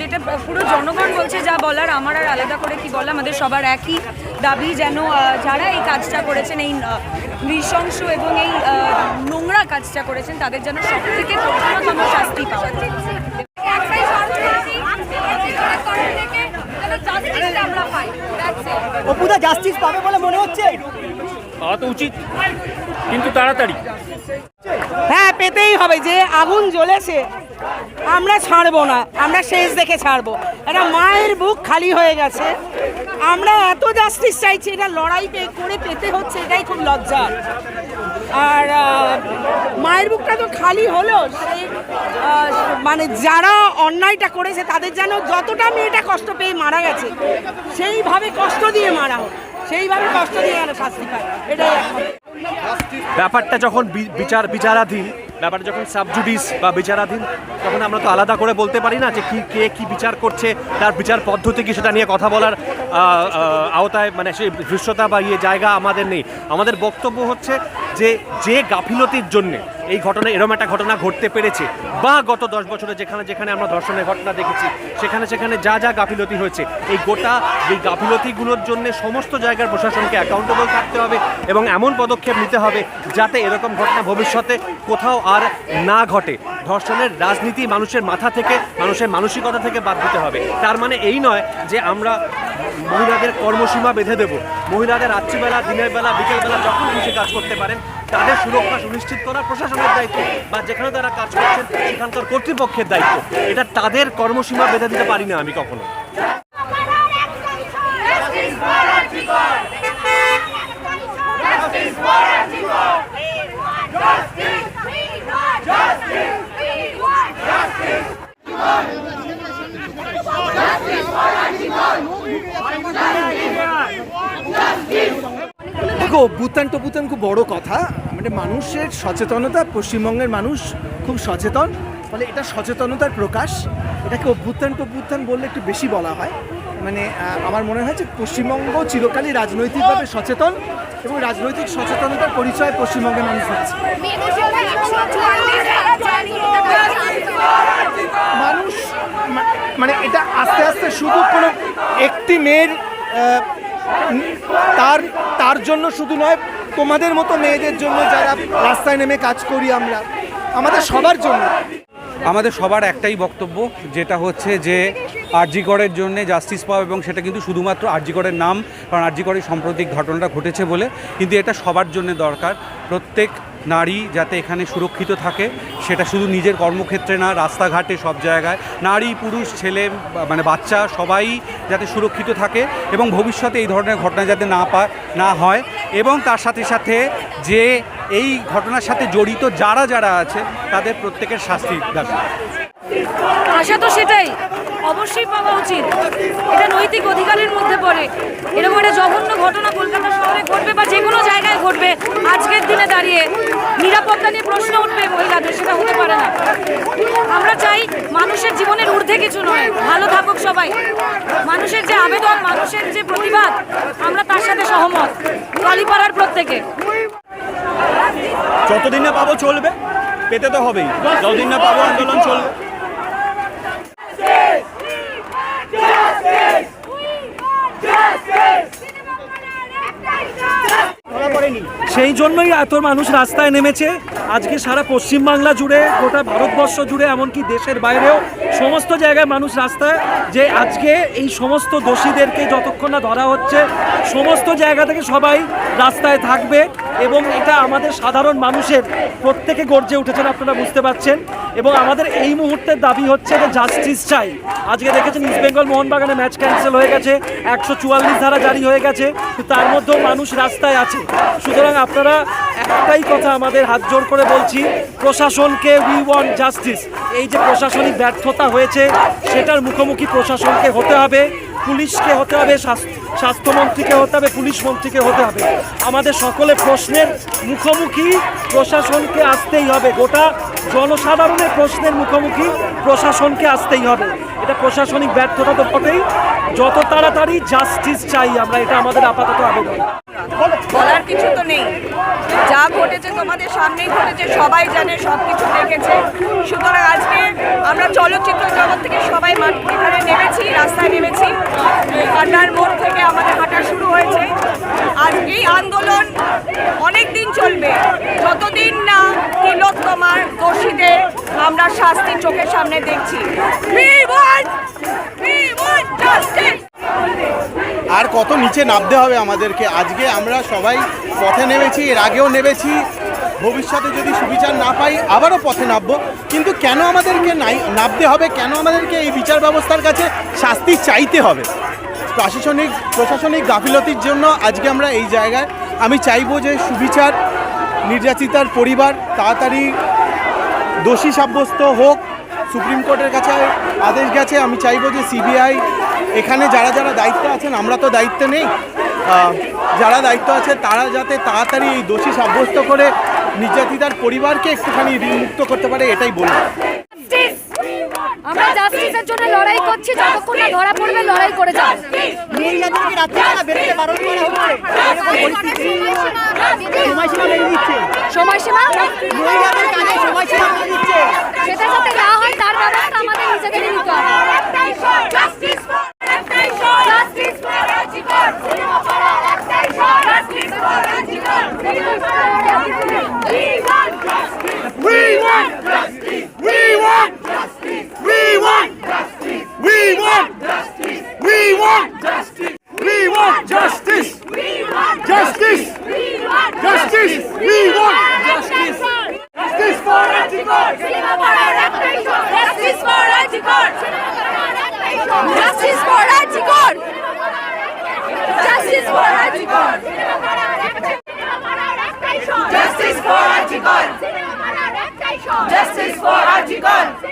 যেটা পুরো জনগণ বলছে, যা বলার, আমার আর আলাদা করে কি বলা, আমাদের সবার একই দাবি যেন যারা এই কাজটা করেছেন, এই নৃশংস এবং এই নোংরা কাজটা করেছেন, তাদের যেন সব থেকে কঠিনতম শাস্তি পাওয়া যায় আমরা পাই That's it. জাস্টিস পাবে বলে মনে হচ্ছে? পাওয়া তো উচিত কিন্তু তাড়াতাড়ি। হ্যাঁ পেতেই হবে যে আগুন জ্বলেছে আমরা ছাড়বো না আমরা শেষ দেখে ছাড়বো। এটা মায়ের বুক খালি হয়ে গেছে। আমরা এত জাস্টিস চাইছি এটা লড়াইকে করে পেতে হচ্ছে এটাই খুব লজ্জা। আর মায়ের বুকটা তো খালি হলো সে আহ, মানে যারা অন্যায়টা করেছে তাদের যেন যতটা মেয়েটা কষ্ট পেয়ে মারা গেছে সেইভাবে কষ্ট দিয়ে মারা হোক। সেইভাবে কষ্ট দিয়ে গেল শাস্তি পায়। এটাই ব্যাপারটা যখন বিচার বিচারাধীন, ব্যাপারটা যখন সাবজুডিস বা বিচারাধীন, তখন আমরা তো আলাদা করে বলতে পারি না যে কি কে কি বিচার করছে, তার বিচার পদ্ধতি কি সেটা নিয়ে কথা বলার আওতায় মানে সেই দৃশ্যতা বা ইয়ে জায়গা আমাদের নেই। আমাদের বক্তব্য হচ্ছে যে যে গাফিলতির জন্যে এই ঘটনা, এরম একটা ঘটনা ঘটতে পেরেছে বা গত দশ বছরে যেখানে যেখানে আমরা ধর্ষণের ঘটনা দেখেছি, সেখানে সেখানে যা যা গাফিলতি হয়েছে, এই গোটা, এই গাফিলতিগুলোর জন্য সমস্ত জায়গার প্রশাসনকে অ্যাকাউন্টেবল থাকতে হবে এবং এমন পদক্ষেপ নিতে হবে যাতে এরকম ঘটনা ভবিষ্যতে কোথাও আর না ঘটে। ধর্ষণের রাজনীতি মানুষের মাথা থেকে, মানুষের মানসিকতা থেকে বাদ দিতে হবে। তার মানে এই নয় যে আমরা মহিলাদের কর্মসীমা বেঁধে দেব। মহিলাদের রাত্রিবেলা দিনের বেলা বিকেলবেলা যখন খুশি কাজ করতে পারেন, তাদের সুরক্ষা সুনিশ্চিত করা প্রশাসনের দায়িত্ব বা যেখানে তারা কাজ করছেন, সেখানকার কর্তৃপক্ষের দায়িত্ব। এটা তাদের কর্মসীমা বেঁধে দিতে পারি না আমি কখনো। দেখো অভ্যুত্থান টভ্যুত্থান খুব বড় কথা। মানে মানুষের সচেতনতা, পশ্চিমবঙ্গের মানুষ খুব সচেতন। ফলে এটা সচেতনতার প্রকাশ। এটাকে অভ্যুত্থান টভ্যুত্থান বললে একটু বেশি বলা হয়। মানে আমার মনে হয় যে পশ্চিমবঙ্গ চিরকালই রাজনৈতিকভাবে সচেতন এবং রাজনৈতিক সচেতনতার পরিচয় পশ্চিমবঙ্গের মানুষ হচ্ছে। মানুষ মানে এটা আস্তে আস্তে শুধু কোনো একটি মেয়ের তার তার জন্য শুধু নয়, তোমাদের মতো মেয়েদের জন্য যারা রাস্তায় নেমে কাজ করি আমরা, আমাদের সবার জন্য। আমাদের সবার একটাই বক্তব্য, যেটা হচ্ছে যে আরজিগড়ের জন্য জাস্টিস পাওয়া এবং সেটা কিন্তু শুধুমাত্র আরজিগড়ের নাম, কারণ আরজিগড়ের সাম্প্রতিক ঘটনাটা ঘটেছে বলে, কিন্তু এটা সবার জন্য দরকার। প্রত্যেক নারী যাতে এখানে সুরক্ষিত থাকে, সেটা শুধু নিজের কর্মক্ষেত্রে না, রাস্তাঘাটে সব জায়গায়। নারী, পুরুষ, ছেলে মানে বাচ্চা, সবাই যাতে সুরক্ষিত থাকে এবং ভবিষ্যতে এই ধরনের ঘটনা যাতে না পায় না হয় এবং তার সাথে সাথে যে এই ঘটনার সাথে জড়িত যারা যারা আছে, তাদের প্রত্যেকের শাস্তি দাবি। আশা তো সেটাই। অবশ্যই পাওয়া উচিত। এটা নৈতিক অধিকারের মধ্যে পড়ে। এরকম একটা জঘন্য ঘটনা কলকাতা শহরে ঘটবে বা যে কোনো জায়গায় ঘটবে, আজকের দিনে দাঁড়িয়ে নিরাপত্তা নিয়ে প্রশ্ন উঠবে মহিলাদের, সেটা হতে পারে না। আমরা চাই মানুষের জীবনের ঊর্ধ্বে কিছু নয়, ভালো থাকুক সবাই। মানুষের যে আবেদন, মানুষের যে প্রতিবাদ, আমরা তার সাথে সহমত, কালীপাড়ার প্রত্যেকে। যতদিন না পাবো চলবে, পেতে তো হবেই। যতদিন না পাবো আন্দোলন চলবে। সেই জন্যই এত মানুষ রাস্তায় নেমেছে। আজকে সারা পশ্চিমবাংলা জুড়ে, গোটা ভারতবর্ষ জুড়ে, এমনকি দেশের বাইরেও সমস্ত জায়গায় মানুষ রাস্তায়। যে আজকে এই সমস্ত দোষীদেরকে যতক্ষণ না ধরা হচ্ছে, সমস্ত জায়গা থেকে সবাই রাস্তায় থাকবে এবং এটা আমাদের সাধারণ মানুষের প্রত্যেকে গর্জে উঠেছেন, আপনারা বুঝতে পারছেন। এবং আমাদের এই মুহূর্তের দাবি হচ্ছে যে জাস্টিস চাই। আজকে দেখেছেন ইস্ট বেঙ্গল মোহনবাগানে ম্যাচ ক্যান্সেল হয়ে গেছে, একশো চুয়াল্লিশ ধারা জারি হয়ে গেছে, তার মধ্যেও মানুষ রাস্তায় আছে। সুতরাং আপনারা একটাই কথা আমাদের হাত জোর করে বলছি, প্রশাসনকে উই ওয়ান্ট জাস্টিস এই যে প্রশাসনিক ব্যর্থতা হয়েছে, সেটার মুখোমুখি প্রশাসনকে হতে হবে, পুলিশকে হতে হবে স্বাস্থ্যমন্ত্রীকে হতে হবে, পুলিশ মন্ত্রীকে হতে হবে। আমাদের সকলে প্রশ্নের মুখোমুখি প্রশাসনকে আসতেই হবে। গোটা জনসাধারণের প্রশ্নের মুখোমুখি প্রশাসনকে আসতেই হবে। এটা প্রশাসনিক ব্যর্থতা তো বটেই। যত তাড়াতাড়ি জাস্টিস চাই আমরা, এটা আমাদের আপাতত আবেদন। বলার কিছু তো নেই। যা ঘটেছে তোমাদের সামনেই ঘটেছে সবাই জানে সব কিছু দেখেছে। সুতরাং আজকে আমরা চলচ্চিত্র জগৎ থেকে সবাই মাঠ এখানে নেমেছি রাস্তায় নেমেছি। কান্নার মোড় থেকে আমাদের হাঁটা শুরু হয়েছে। আজকেই আন্দোলন অনেক দিন চলবে। যতদিন না তিলোত্তমার দোষীদের আমরা শাস্তি চোখের সামনে দেখছি। We want, we want justice! আর কত নিচে নামতে হবে আমাদেরকে। আজকে আমরা সবাই পথে নেমেছি, এর আগেও নেমেছি। ভবিষ্যতে যদি সুবিচার না পাই, আবারও পথে নামবো। কিন্তু কেন আমাদেরকে নাই, নামতে হবে? কেন আমাদেরকে এই বিচার ব্যবস্থার কাছে শাস্তি চাইতে হবে? প্রশাসনিক প্রশাসনিক গাফিলতির জন্য আজকে আমরা এই জায়গায়, আমি চাইব যে সুবিচার, নির্যাতিতার পরিবার তাড়াতাড়ি দোষী সাব্যস্ত হোক। সুপ্রিম কোর্টের কাছে আদেশ গেছে, আমি চাইব যে সিবিআই এখানে যারা যারা দায়িত্বে আছেন আমরা তো দায়িত্বে নেই। যারা দায়িত্ব আছে তারা যাতে তাড়াতাড়ি এই দোষী সাব্যস্ত করে নির্যাতিতার পরিবারকে একটুখানি ঋণমুক্ত করতে পারে এটাই বলব। আমরা জাস্টিসের জন্য লড়াই করছি যতক্ষণ না ধরা পড়বে লড়াই করে যাব সময়সীমা সেটা যাতে না হয় তার ব্যবস্থা আমাদের নিজেদেরই নিতে হবে। Justice! Justice! We want justice! Justice for Rajkot! Justice for Rajkot! Justice for Rajkot! Justice for Rajkot! Justice for Rajkot! Justice for Rajkot!